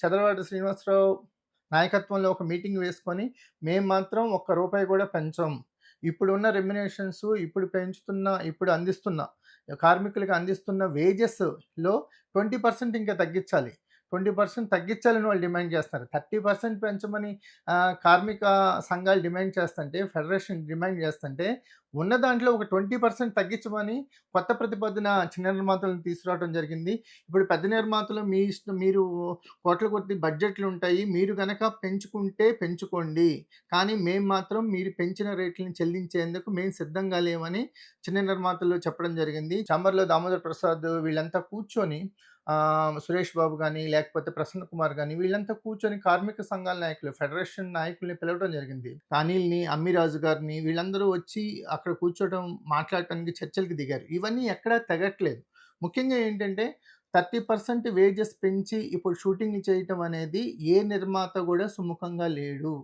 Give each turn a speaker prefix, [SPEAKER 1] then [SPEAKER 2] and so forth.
[SPEAKER 1] చంద్రబాబు శ్రీనివాసరావు నాయకత్వంలో ఒక మీటింగ్ వేసుకొని మేము మాత్రం ఒక్క రూపాయి కూడా పెంచం. ఇప్పుడున్న రెమ్యునేషన్స్ ఇప్పుడు పెంచుతున్న ఇప్పుడు అందిస్తున్న కార్మికులకు అందిస్తున్న వేజెస్లో ట్వంటీ పర్సెంట్ ఇంకా తగ్గించాలి. ట్వంటీ పర్సెంట్ తగ్గించాలని వాళ్ళు డిమాండ్ చేస్తారు. థర్టీ పర్సెంట్ పెంచమని కార్మిక సంఘాలు డిమాండ్ చేస్తుంటే ఫెడరేషన్ డిమాండ్ చేస్తుంటే ఉన్న దాంట్లో ఒక ట్వంటీ పర్సెంట్ తగ్గించమని కొత్త ప్రతిపాదన చిన్న నిర్మాతలను తీసుకురావడం జరిగింది. ఇప్పుడు పెద్ద నిర్మాతలు మీ ఇష్టం మీరు కోట్ల కొద్ది బడ్జెట్లు ఉంటాయి మీరు కనుక పెంచుకుంటే పెంచుకోండి. కానీ మేము మాత్రం మీరు పెంచిన రేట్లను చెల్లించేందుకు మేము సిద్ధంగా లేమని చిన్న నిర్మాతలు చెప్పడం జరిగింది. చాంబర్లో దామోదర్ ప్రసాద్ వీళ్ళంతా కూర్చొని సురేష్ బాబు కానీ లేకపోతే ప్రసన్న కుమార్ కానీ వీళ్ళంతా కూర్చొని కార్మిక సంఘాల నాయకులు ఫెడరేషన్ నాయకుల్ని పిలవడం జరిగింది. అనిల్ని అమ్మిరాజు గారిని వీళ్ళందరూ వచ్చి అక్కడ కూర్చోవడం మాట్లాడటానికి చర్చలకు దిగారు. ఇవన్నీ ఎక్కడా తెగట్లేదు. ముఖ్యంగా ఏంటంటే థర్టీ పర్సెంట్ వేజెస్ పెంచి ఇప్పుడు షూటింగ్ చేయటం అనేది ఏ నిర్మాత కూడా సుముఖంగా లేడు.